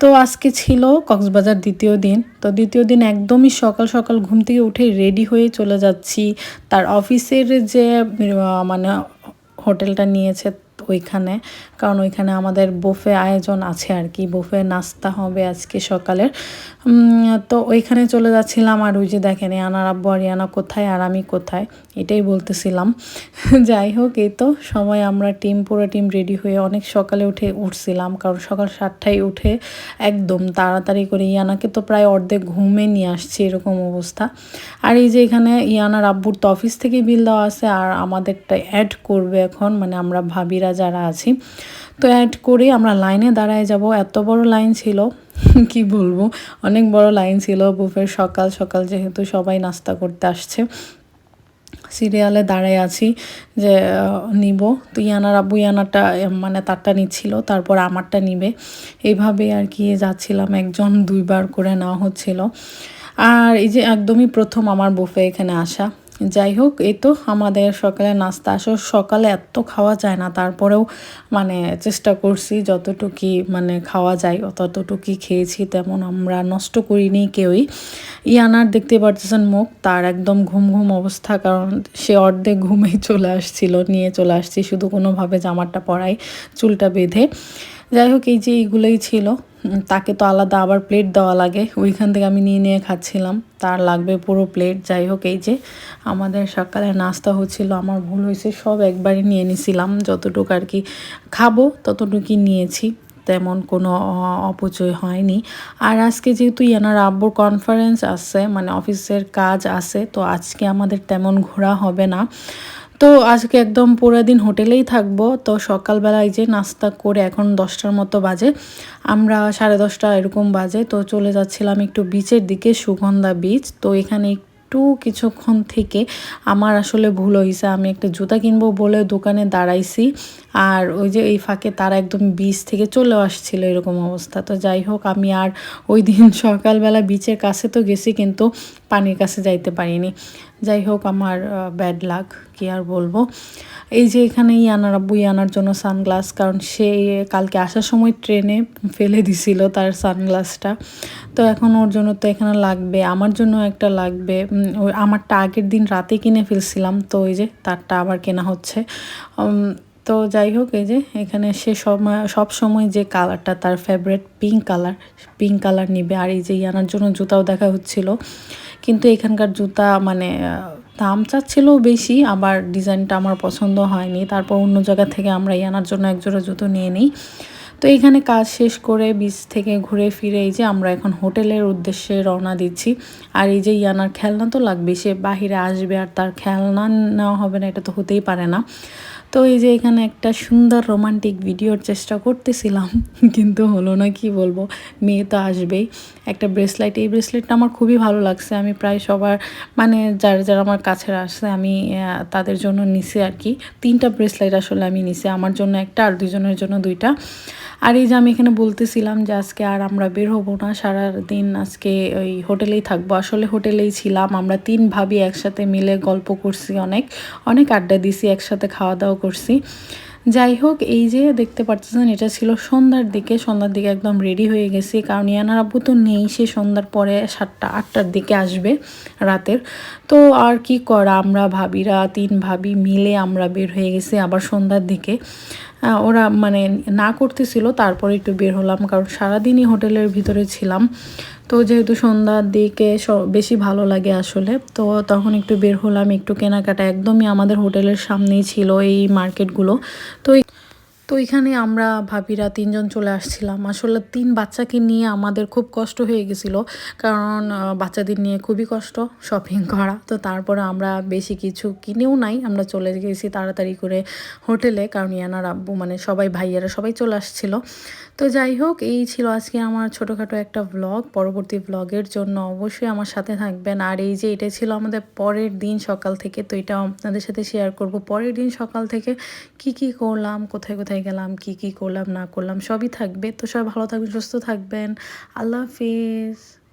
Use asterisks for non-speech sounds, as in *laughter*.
তো আজকে ছিল কক্সবাজার দ্বিতীয় দিন। তো দ্বিতীয় দিন একদমই সকাল সকাল ঘুম থেকে উঠে রেডি হয়ে চলে যাচ্ছি। তার অফিসের যে মানে হোটেলটা নিয়েছে ওইখানে, কারণ ওইখানে আমাদের বুফে আয়োজন আছে আর কি। বুফে নাস্তা হবে আজকে সকালের। তো ওইখানে চলে যাচ্ছিলাম আর ওই যে দেখেন আনার আব্বু আরিয়ানা কোথায় আর আমি কোথায়? এটাই বলতেছিলাম। *laughs* যাই হোক, এই তো সময় আমরা টিম পুরো টিম রেডি হয়ে অনেক সকালে উঠে উঠছিলাম, কারণ সকাল সাতটায় উঠে একদম তাড়াতাড়ি করে ইয়ানাকে তো প্রায় অর্ধেক ঘুমে নিয়ে আসছে এরকম অবস্থা। আর এই যে এখানে ইয়ানার আব্বুর তো অফিস থেকে বিল দেওয়া আছে, আর আমাদেরটা অ্যাড করবে এখন মানে আমরা ভাবিরা যারা আছি। তো অ্যাড করে আমরা লাইনে দাঁড়ায় যাব। এত বড় লাইন ছিল *laughs* কি বলব? অনেক বড় লাইন ছিল। বুফের সকাল সকাল যেহেতু সবাই নাস্তা করতে আসছে। সিরিয়ালে দাঁড়ায় আছি যে নিব। তো ইয়ানার আব্বু ইয়ানারটা এ, মানে তারটা নিচ্ছিল তারপর আমারটা নিবে। এইভাবে আর কি যাচ্ছিলাম। একজন দুইবার করে নেওয়া হচ্ছিল। আর এই যে একদমই প্রথম আমার বুফে এখানে আসা। যাই হোক, এই তো আমাদের সকালে নাস্তা। আসো সকালে এত খাওয়া যায় না, তারপরেও মানে চেষ্টা করছি যতটুকুই মানে খাওয়া যায় ততটুকুই খেয়েছি, তেমন আমরা নষ্ট করিনি কেউই। ইয়ানার দেখতে পারতেছেন মুখ, তার একদম ঘুম ঘুম অবস্থা, কারণ সে অর্ধেক ঘুমেই চলে আসছিল, নিয়ে চলে আসছি, শুধু কোনোভাবে জামাটা পরাই, চুলটা বেঁধে। যাই হোক, এই যে এইগুলোই ছিল। তাকে তো আলাদা আবার প্লেট দেওয়া লাগে। ওইখান থেকে আমি নিয়ে নিয়ে খাচ্ছিলাম। তার লাগবে পুরো প্লেট যাই হোক, এই যে আমাদের সকালে নাস্তা হচ্ছিল। আমার ভুল হয়েছে, সব একবারই নিয়ে নিছিলাম। যতটুকু আর কি খাব, ততটুকুই নিয়েছি। তেমন কোনো অপচয় হয়নি। আর আজকে যেহেতু ইয়ানার আব্বুর কনফারেন্স আছে মানে অফিসের কাজ আছে, তো আজকে আমাদের তেমন ঘোরা হবে না। তো আজকে একদম পুরো দিন হোটেলেই থাকব। তো সকালবেলায় যে নাস্তা করে এখন দশটার মতো বাজে। আমরা সাড়ে দশটা এরকম বাজে। তো চলে যাচ্ছিলাম একটু বিচের দিকে, সুগন্ধা বিচ তো এখানে একটু কিছুক্ষণ থেকে আমার আসলে ভুল হয়েছে আমি একটা জুতা কিনবো বলে দোকানে দাঁড়াইছি আর ওই যে এই ফাঁকে তারা একদম বিচ থেকে চলেও আসছিল এরকম অবস্থা। তো যাই হোক, আমি আর ওই দিন *laughs* সকালবেলা বিচের কাছে তো গেছি কিন্তু পানির কাছে যাইতে পারিনি। যাই হোক, আমার ব্যাড লাক কি আর বলব। এই যে এখানে ইয়ানার আব্বু ইয়ানার জন্য সানগ্লাস কারণ সে কালকে আসার সময় ট্রেনে ফেলে দিছিল তার সানগ্লাসটা তো এখন ওর জন্য তো এখানে লাগবে, আমার জন্য একটা লাগবে। ওই আমারটা আগের দিন রাতে কিনে ফেলছিলাম, তো ওই যে তারটা আবার কেনা হচ্ছে। তো যাই হোক, এই যে এখানে সে সময়, সব সময় যে কালারটা তার favourite pink colour pink colour নিবে। আর এই যে ইয়ানার জন্য জুতাও দেখা হচ্ছিল। কিন্তু এখানকার জুতা মানে দাম চাচ্ছিল বেশি, আবার ডিজাইনটা আমার পছন্দ হয়নি। তারপর অন্য জায়গা থেকে আমরা ইয়ানার জন্য একজোড়া জুতো নিয়ে নিই। তো এখানে কাজ শেষ করে বিচ থেকে ঘুরে ফিরে এই যে আমরা এখন হোটেলের উদ্দেশ্যে রওনা দিচ্ছি। আর এই যে ইয়ানার খেলনা তো লাগবে সে বাহিরে আসবে আর তার খেলনা নেওয়া হবে না, এটা তো হতেই পারে না। তো এই যে এখানে একটা সুন্দর রোমান্টিক ভিডিওর চেষ্টা করতেছিলাম, *laughs* কিন্তু হলো না, কি বলব? মেয়ে তো আসবেই। একটা ব্রেসলেট এই ব্রেসলেটটা আমার খুবই ভালো লাগছে। আমি প্রায় সবার মানে যারা যারা আমার কাছে আসছে, আমি তাদের জন্য নিছি আর কি। তিনটা ব্রেসলেট আসলে আমি নিছি, আমার জন্য একটা আর দুজনের জন্য দুইটা। আর এই যে আমি এখানে বলতেছিলাম যে আজকে আর আমরা বের হব না সারা দিন আজকে ওই হোটেলেই থাকব। আসলে হোটেলেই ছিলাম, আমরা তিন ভাবি একসাথে মিলে গল্প করছি অনেক অনেক আড্ডা দিছি, একসাথে খাওয়া দাওয়া করছি। যাই হোক এই যে দেখতে পাচ্ছেন এটা ছিল সন্ধ্যার দিকে। সন্ধ্যার দিকে একদম রেডি হয়ে গেছি, কারণ ইয়ানার আব্বু তো নেই, সে সন্ধ্যার পরে সাতটা, আটটার দিকে আসবে রাতের। তো আর কি করা, আমরা ভাবিরা, তিন ভাবি মিলে আমরা বের হয়ে গেছি আবার সন্ধ্যার দিকে। ওরা মানে না করতেছিল, তারপরে একটু বের হলাম, কারণ সারাদিনই হোটেলের ভিতরে ছিলাম। তো যেহেতু সন্ধ্যার দিকে বেশি ভালো লাগে আসলে, তো তখন একটু বের হলাম, একটু কেনাকাটা একদমই আমাদের হোটেলের সামনেই ছিল এই মার্কেটগুলো তো তো এখানে আমরা ভাবিরা তিনজন চলে আসছিলাম। আসলে তিন বাচ্চাকে নিয়ে আমাদের খুব কষ্ট হয়ে গেছিল। কারণ বাচ্চাদের নিয়ে খুবই কষ্ট শপিং করা। তো তারপরে আমরা বেশি কিছু কিনেও নাই। আমরা চলে গেছি তাড়াতাড়ি করে হোটেলে। কারণ ইয়ানার আব্বু মানে সবাই ভাইয়ারা সবাই চলে আসছিল। তো যাই হোক, এই ছিল আজকে আমার ছোটোখাটো একটা ব্লগ পরবর্তী ব্লগের জন্য অবশ্যই আমার সাথে থাকবেন। আর এই যে এটা ছিল আমাদের পরের দিন সকাল থেকে, তো এটা আপনাদের সাথে শেয়ার করব। পরের দিন সকাল থেকে কি কি করলাম, কোথায় কোথায় গেলাম, কি কি করলাম, না করলাম, সবই থাকবে। তো সবাই ভালো থাকবেন, সুস্থ থাকবেন। আল্লাহ হাফিজ।